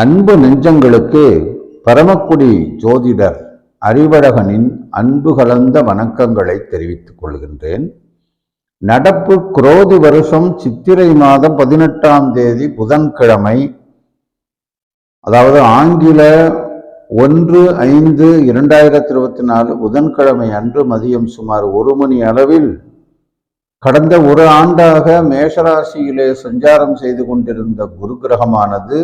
அன்பு நெஞ்சங்களுக்கு பரமக்குடி ஜோதிடர் அறிவழகனின் அன்பு கலந்த வணக்கங்களை தெரிவித்துக் கொள்கின்றேன். நடப்பு குரோதி வருஷம் சித்திரை மாதம் பதினெட்டாம் தேதி புதன்கிழமை அதாவது ஆங்கில ஒன்று ஐந்து இரண்டாயிரத்தி இருபத்தி நாலு புதன்கிழமை அன்று மதியம் சுமார் ஒரு மணி அளவில் கடந்த ஒரு ஆண்டாக மேஷராசியிலே சஞ்சாரம் செய்து கொண்டிருந்த குரு கிரகமானது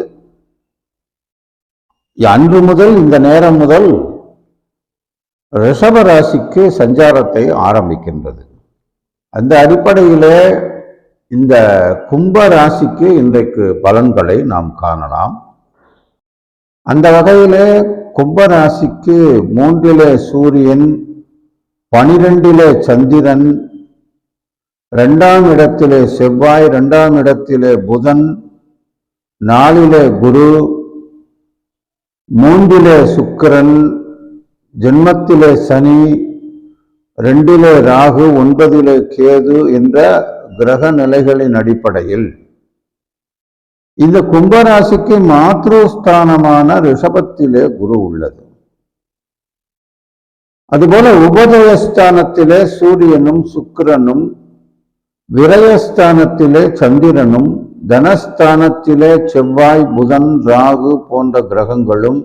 அன்று முதல் இந்த நேரம் முதல் ரிஷப ராசிக்கு சஞ்சாரத்தை ஆரம்பிக்கின்றது. அந்த அடிப்படையிலே இந்த கும்ப ராசிக்கு இன்றைக்கு பலன்களை நாம் காணலாம். அந்த வகையிலே கும்ப ராசிக்கு மூன்றிலே சூரியன் பனிரெண்டிலே சந்திரன் ரெண்டாம் இடத்திலே செவ்வாய் ரெண்டாம் இடத்திலே புதன் நாலிலே குரு மூன்றிலே சுக்கிரன் ஜென்மத்திலே சனி ரெண்டிலே ராகு ஒன்பதிலே கேது என்ற கிரக நிலைகளின் அடிப்படையில். இந்த கும்பராசிக்கு மாத்ருஸ்தானமான ரிஷபத்திலே குரு உள்ளது. அதுபோல உபதயஸ்தானத்திலே சூரியனும் சுக்கிரனும் விரயஸ்தானத்திலே சந்திரனும் தனஸ்தானத்திலே செவ்வாய் புதன் ராகு போன்ற கிரகங்களும்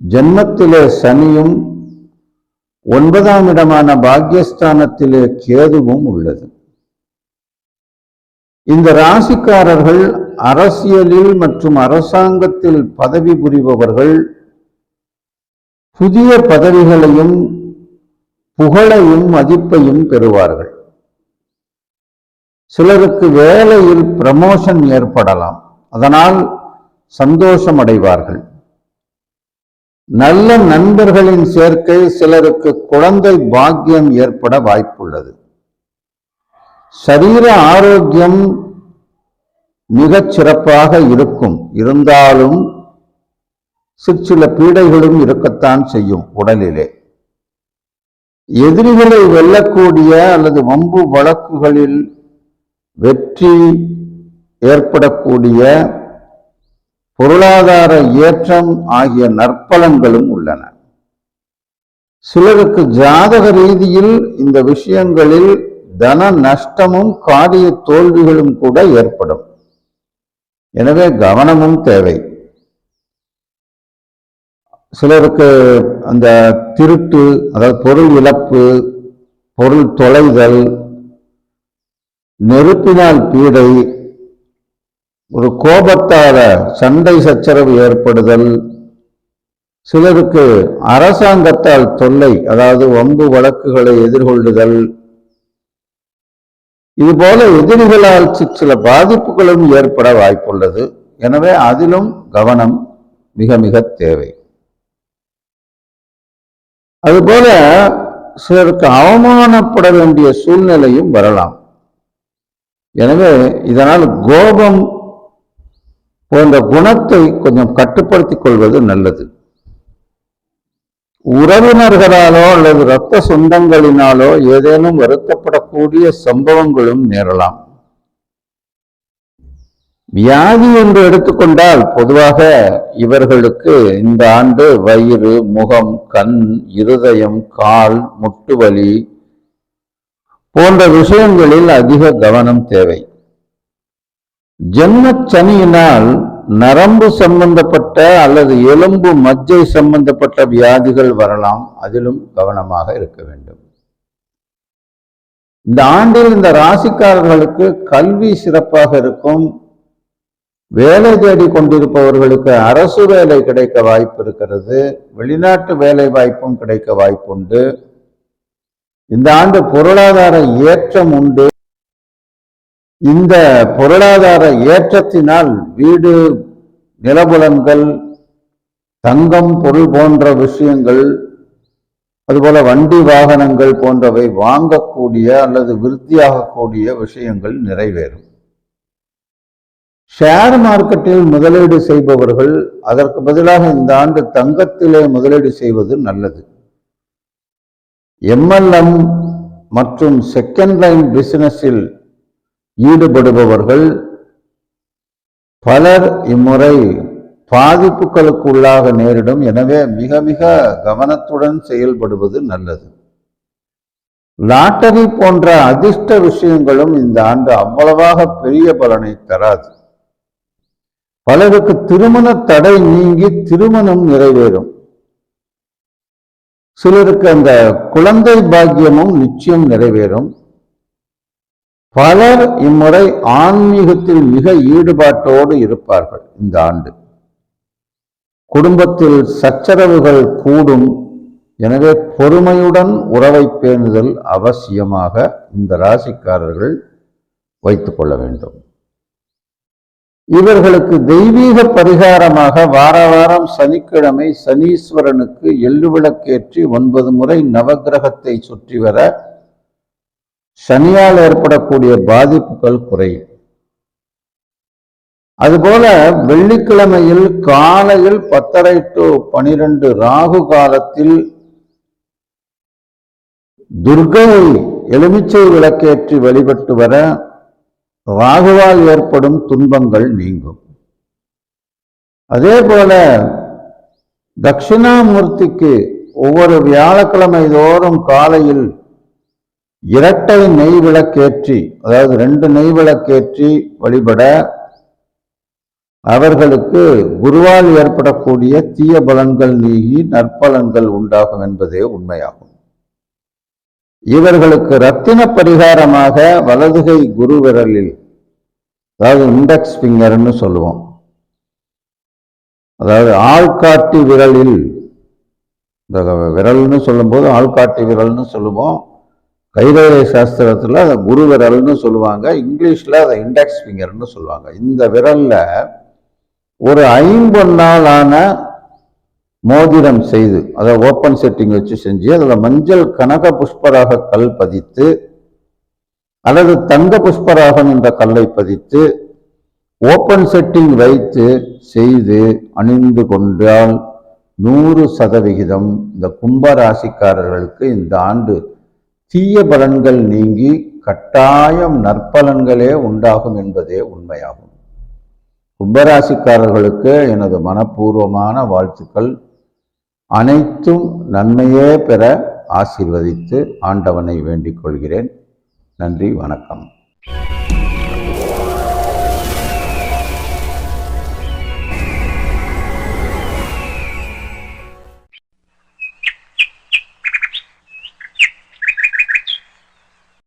ஜென்மத்திலே சனியும் ஒன்பதாம் இடமான பாக்யஸ்தானத்திலே கேதுவும் உள்ளது. இந்த ராசிக்காரர்கள் அரசியலில் மற்றும் அரசாங்கத்தில் பதவி புரிபவர்கள் புதிய பதவிகளையும் புகழையும் மதிப்பையும் பெறுவார்கள். சிலருக்கு வேலையில் ப்ரமோஷன் ஏற்படலாம். அதனால் சந்தோஷம் அடைவார்கள். நல்ல நண்பர்களின் சேர்க்கை சிலருக்கு குழந்தை பாக்கியம் ஏற்பட வாய்ப்புள்ளது. சரீர ஆரோக்கியம் மிகச் சிறப்பாக இருக்கும். இருந்தாலும் சிற்சில பீடைகளும் இருக்கத்தான் செய்யும் உடலிலே. எதிரிகளை வெல்லக்கூடிய அல்லது வம்பு வழக்குகளில் வெற்றி ஏற்படக்கூடிய பொருளாதார ஏற்றம் ஆகிய நற்பலன்களும் உள்ளன. சிலருக்கு ஜாதக ரீதியில் இந்த விஷயங்களில் தன நஷ்டமும் காரிய தோல்விகளும் கூட ஏற்படும். எனவே கவனமும் தேவை. சிலருக்கு அந்த திருட்டு அதாவது பொருள் இழப்பு பொருள் தொலைதல் நெருப்பினால் பீடை ஒரு கோபத்தால சண்டை சச்சரவு ஏற்படுதல் சிலருக்கு அரசாங்கத்தால் தொல்லை அதாவது வம்பு வழக்குகளை எதிர்கொள்ளுதல் இதுபோல எதிரிகளால் சில பாதிப்புகளும் ஏற்பட வாய்ப்புள்ளது. எனவே அதிலும் கவனம் மிக மிக தேவை. அதுபோல சிலருக்கு அவமானப்பட வேண்டிய சூழ்நிலையும் வரலாம். எனவே இதனால் கோபம் போன்ற குணத்தை கொஞ்சம் கட்டுப்படுத்திக் கொள்வது நல்லது. உறவினர்களாலோ அல்லது இரத்த சொந்தங்களினாலோ ஏதேனும் வருத்தப்படக்கூடிய சம்பவங்களும் நேரலாம். வியாதி என்று எடுத்துக்கொண்டால் பொதுவாக இவர்களுக்கு இந்த ஆண்டு வயிறு முகம் கண் இருதயம் கால் முட்டுவலி போன்ற விஷயங்களில் அதிக கவனம் தேவை. ஜென்ம சனியினால் நரம்பு சம்பந்தப்பட்ட அல்லது எலும்பு மஜ்ஜை சம்பந்தப்பட்ட வியாதிகள் வரலாம். அதிலும் கவனமாக இருக்க வேண்டும். இந்த ஆண்டில் இந்த ராசிக்காரர்களுக்கு கல்வி சிறப்பாக இருக்கும். வேலை தேடி கொண்டிருப்பவர்களுக்கு அரசு வேலை கிடைக்க வாய்ப்பு இருக்கிறது. வெளிநாட்டு வேலை வாய்ப்பும் கிடைக்க வாய்ப்புண்டு. இந்த ஆண்டு பொருளாதார ஏற்றம் உண்டு. இந்த பொருளாதார ஏற்றத்தினால் வீடு நிலபுலன்கள் தங்கம் பொருள் போன்ற விஷயங்கள் அதுபோல வண்டி வாகனங்கள் போன்றவை வாங்கக்கூடிய அல்லது விருத்தியாகக்கூடிய விஷயங்கள் நிறைவேறும். ஷேர் மார்க்கெட்டில் முதலீடு செய்பவர்கள் அதற்கு பதிலாக இந்த ஆண்டு தங்கத்திலே முதலீடு செய்வது நல்லது. எம்எல்எம் மற்றும் செகண்ட் லைன் பிசினஸில் ஈடுபடுபவர்கள் பலர் இம்முறை பாதிப்புகளுக்கு உள்ளாக நேரிடும். எனவே மிக மிக கவனத்துடன் செயல்படுவது நல்லது. லாட்டரி போன்ற அதிர்ஷ்ட விஷயங்களும் இந்த ஆண்டு அவ்வளவாக பெரிய பலனை தராது. பலருக்கு திருமண தடை நீங்கி திருமணம் நிறைவேறும். சிலருக்கு அந்த குழந்தை பாக்கியமும் நிச்சயம் நிறைவேறும். பலர் இம்முறை ஆன்மீகத்தில் மிக ஈடுபாட்டோடு இருப்பார்கள் இந்த ஆண்டு. குடும்பத்தில் சச்சரவுகள் கூடும். எனவே பொறுமையுடன் உறவை பேணுதல் அவசியமாக இந்த ராசிக்காரர்கள் வைத்துக் கொள்ள வேண்டும். இவர்களுக்கு தெய்வீக பரிகாரமாக வார வாரம் சனிக்கிழமை சனீஸ்வரனுக்கு எள்ளுவிளக்கேற்றி ஒன்பது முறை நவக்கிரகத்தை சுற்றி வர சனியால் ஏற்படக்கூடிய பாதிப்புகள் குறையும். அதுபோல வெள்ளிக்கிழமையில் காலையில் பத்தரை டு பனிரெண்டு ராகு காலத்தில் துர்கையை எலுமிச்சை விளக்கேற்றி வழிபட்டு வர ராகுவால் ஏற்படும் துன்பங்கள் நீங்கும். அதே போல தட்சிணாமூர்த்திக்கு ஒவ்வொரு வியாழக்கிழமை தோறும் காலையில் இரட்டை நெய் விளக்கேற்றி அதாவது ரெண்டு நெய் விளக்கேற்றி வழிபட அவர்களுக்கு குருவால் ஏற்படக்கூடிய தீய பலன்கள் நீங்கி நற்பலன்கள் உண்டாகும் என்பதே உண்மையாகும். இவர்களுக்கு ரத்தின பரிகாரமாக வலதுகை குரு விரலில் அதாவது இண்டெக்ஸ் ஃபிங்கர்னு சொல்லுவோம். அதாவது ஆள்காட்டி விரலில் இந்த விரல்னு சொல்லும்போது ஆள்காட்டி விரல்னு சொல்லுவோம். கைரேகை சாஸ்திரத்தில் அதை குரு விரல்னு சொல்லுவாங்க. இங்கிலீஷில் அதை இண்டெக்ஸ் ஃபிங்கர்னு சொல்லுவாங்க. இந்த விரலில் ஒரு ஐம்பொன்னாலான மோதிரம் செய்து அதை ஓப்பன் செட்டிங் வச்சு செஞ்சு அதில் மஞ்சள் கனக புஷ்பராக கல் பதித்து அல்லது தங்க புஷ்பராகம் என்ற கல்லை பதித்து ஓப்பன் செட்டிங் வைத்து செய்து அணிந்து கொண்டால் நூறு சதவிகிதம் இந்த கும்பராசிக்காரர்களுக்கு இந்த ஆண்டு தீய பலன்கள் நீங்கி கட்டாயம் நற்பலன்களே உண்டாகும் என்பதே உண்மையாகும். கும்பராசிக்காரர்களுக்கு எனது மனப்பூர்வமான வாழ்த்துக்கள். அனைத்தும் நன்மையே பெற ஆசீர்வதித்து ஆண்டவனை வேண்டிக் கொள்கிறேன். நன்றி வணக்கம்.